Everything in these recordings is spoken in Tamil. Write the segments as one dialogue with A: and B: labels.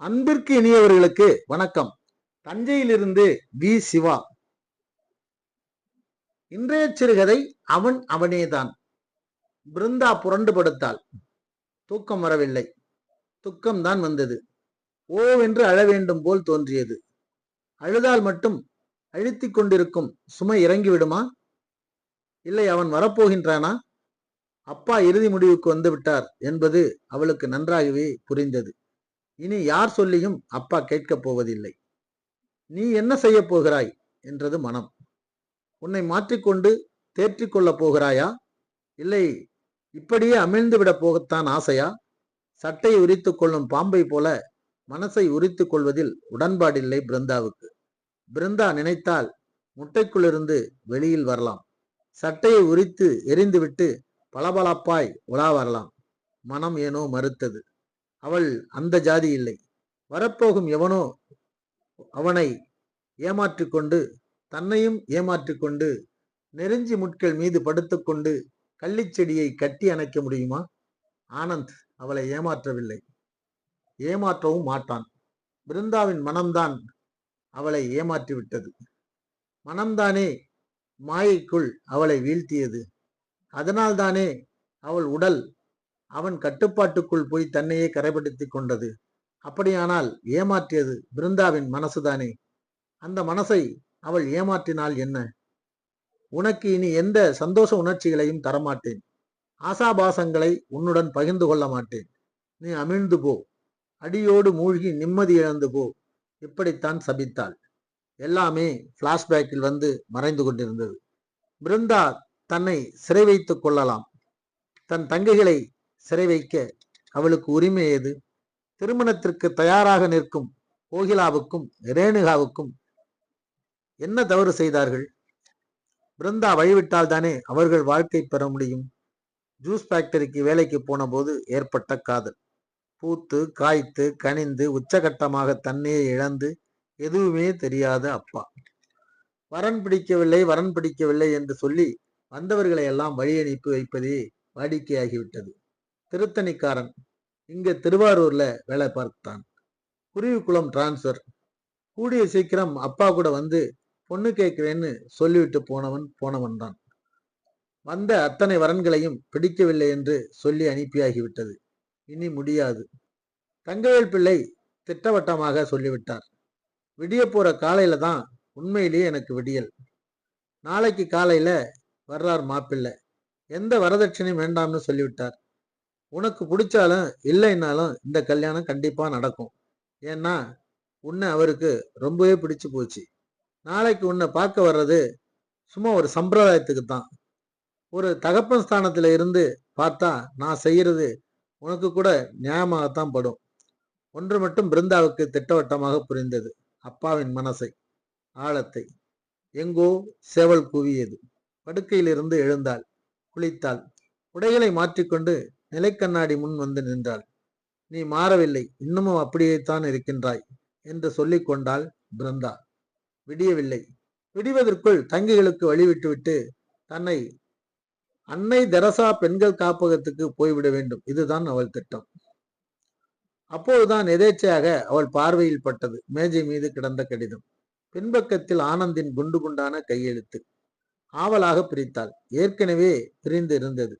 A: அன்பிற்கு இனியவர்களுக்கு வணக்கம். தஞ்சையிலிருந்து வி. சிவா. இன்றைய சிறுகதை அவன் அவனேதான். பிருந்தா புரண்டு படுத்தாள் தூக்கம் வரவில்லை. துக்கம்தான் வந்தது. ஓவென்று அழ வேண்டும் போல் தோன்றியது. அழுதால் மட்டும் அழுத்திக் கொண்டிருக்கும் சுமை இறங்கிவிடுமா இல்லை அவன் வரப்போகின்றானா? அப்பா இறுதி முடிவுக்கு வந்து விட்டார் என்பது அவளுக்கு நன்றாகவே புரிந்தது. இனி யார் சொல்லியும் அப்பா கேட்கப் போவதில்லை. நீ என்ன செய்ய போகிறாய்? என்றது மனம். உன்னை மாற்றிக்கொண்டு தேற்றிக் கொள்ளப் போகிறாயா? இல்லை இப்படியே அமிழ்ந்து விட போகத்தான் ஆசையா? சட்டையை உரித்து கொள்ளும் பாம்பை போல மனசை உரித்து கொள்வதில் உடன்பாடில்லை பிருந்தாவுக்கு. பிருந்தா நினைத்தால் முட்டைக்குள்ளிருந்து வெளியில் வரலாம். சட்டையை உரித்து எரிந்துவிட்டு பளபளப்பாய் உலா வரலாம். மனம் ஏனோ மறுத்தது. அவள் அந்த ஜாதி இல்லை. வரப்போகும் எவனோ அவனை ஏமாற்றிக்கொண்டு தன்னையும் ஏமாற்றிக்கொண்டு நெருஞ்சி முட்கள் மீது படுத்துக்கொண்டு கள்ளிச்செடியை கட்டி அணைக்க முடியுமா? ஆனந்த் அவளை ஏமாற்றவில்லை. ஏமாற்றவும் மாட்டான். பிருந்தாவின் மனம்தான் அவளை ஏமாற்றி விட்டது மனம்தானே மாயைக்குள் அவளை வீழ்த்தியது. அதனால்தானே அவள் உடல் அவன் கட்டுப்பாட்டுக்குள் போய் தன்னையே கரைப்படுத்திக் கொண்டது. அப்படியானால் ஏமாற்றியது பிருந்தாவின் மனசுதானே? அந்த மனசை அவள் ஏமாற்றினால் என்ன? உனக்கு இனி எந்த சந்தோஷ உணர்ச்சிகளையும் தரமாட்டேன். ஆசாபாசங்களை உன்னுடன் பகிர்ந்து கொள்ள மாட்டேன். நீ அமிழ்ந்து போ. அடியோடு மூழ்கி நிம்மதி இழந்து போ. இப்படித்தான் சபித்தாள். எல்லாமே பிளாஷ்பேக்கில் வந்து மறைந்து கொண்டிருந்தது. பிருந்தா தன்னை சிறை வைத்துக் கொள்ளலாம். தன் தங்கைகளை சிறை வைக்க அவளுக்கு உரிமை ஏது? திருமணத்திற்கு தயாராக நிற்கும் கோகிலாவுக்கும் ரேணுகாவுக்கும் என்ன தவறு செய்தார்கள்? பிருந்தா வழிவிட்டால் தானே அவர்கள் வாழ்க்கை பெற முடியும்? ஜூஸ் ஃபேக்டரிக்கு வேலைக்கு போன போது ஏற்பட்ட காதல். பூத்து காய்த்து கனிந்து உச்சகட்டமாக தன்னையே இழந்து எதுவுமே தெரியாத அப்பா. வரன் பிடிக்கவில்லை வரன் பிடிக்கவில்லை என்று சொல்லி வந்தவர்களை எல்லாம் வழி அனுப்பி வைப்பதே வாடிக்கையாகிவிட்டது. திருத்தணிக்காரன் இங்க திருவாரூர்ல வேலை பார்த்தான். குருவிக்குளம் டிரான்ஸ்ஃபர் கூடிய சீக்கிரம் அப்பா கூட வந்து பொண்ணு கேட்கிறேன்னு சொல்லிவிட்டு போனவன் போனவன் தான் வந்த அத்தனை வரன்களையும் பிடிக்கவில்லை என்று சொல்லி அனுப்பியாகிவிட்டது. இனி முடியாது. தங்கவேல் பிள்ளை திட்டவட்டமாக சொல்லிவிட்டார். விடிய போற காலையில தான் உண்மையிலேயே எனக்கு விடியல். நாளைக்கு காலையில வர்றார் மாப்பிள்ளை. எந்த வரதட்சணையும் வேண்டாம்னு சொல்லிவிட்டார். உனக்கு பிடிச்சாலும் இல்லைன்னாலும் இந்த கல்யாணம் கண்டிப்பா நடக்கும். ஏன்னா உன்னை அவருக்கு ரொம்பவே பிடிச்சு போச்சு. நாளைக்கு உன்னை பார்க்க வர்றது சும்மா ஒரு சம்பிரதாயத்துக்கு தான் ஒரு தகப்பன் ஸ்தானத்துல இருந்து பார்த்தா நான் செய்யறது உனக்கு கூட நியாயமாகத்தான் படும். ஒன்று மட்டும் பிருந்தாவுக்கு திட்டவட்டமாக புரிந்தது. அப்பாவின் மனசை ஆழத்தை. எங்கோ சேவல் கூவியது. படுக்கையிலிருந்து எழுந்தாள். குளித்தாள். உடைகளை மாற்றிக்கொண்டு நிலைக்கண்ணாடி முன் வந்து நின்றாள். நீ மாறவில்லை இன்னமும் அப்படியேத்தான் இருக்கின்றாய் என்று சொல்லிக் கொண்டாள் பிருந்தா. விடியவில்லை. விடிவதற்குள் தங்கிகளுக்கு வழிவிட்டுவிட்டு தன்னை அன்னை தெரசா பெண்கள் காப்பகத்துக்கு போய்விட வேண்டும். இதுதான் அவள் திட்டம். அப்போதுதான் எதேச்சையாக அவள் பார்வையில் பட்டது. மேஜை மீது கிடந்த கடிதம். பின்பக்கத்தில் ஆனந்தின் குண்டு குண்டான கையெழுத்து. ஆவலாக பிரித்தாள். ஏற்கனவே பிரிந்து இருந்தது.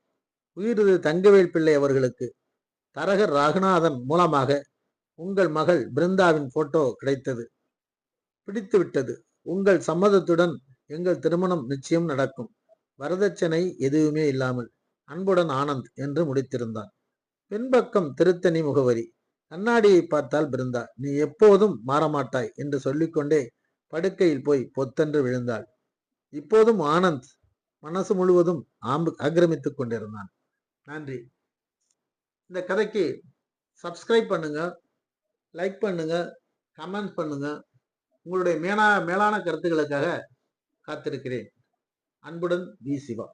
A: உயிரிது தங்கவேல் பிள்ளை அவர்களுக்கு தரகர் ராகுநாதன் மூலமாக உங்கள் மகள் பிருந்தாவின் போட்டோ கிடைத்தது. பிடித்து விட்டது. உங்கள் சம்மதத்துடன் எங்கள் திருமணம் நிச்சயம் நடக்கும். வரதட்சணை எதுவுமே இல்லாமல் அன்புடன் ஆனந்த் என்று முடித்திருந்தான். பின்பக்கம் திருத்தணி முகவரி கண்ணாடியை பார்த்தால் பிருந்தா நீ எப்போதும் மாறமாட்டாய் என்று சொல்லிக்கொண்டே படுக்கையில் போய் பொத்தென்று விழுந்தாள். இப்போதும் ஆனந்த் மனசு முழுவதும் ஆம்பு ஆக்கிரமித்துக் கொண்டிருந்தான். நன்றி. இந்த கதைக்கு சப்ஸ்கிரைப் பண்ணுங்க லைக் பண்ணுங்க கமெண்ட் பண்ணுங்க. உங்களுடைய மேலா மேலான கருத்துக்களுக்காக காத்திருக்கிறேன். அன்புடன் வி சிவா.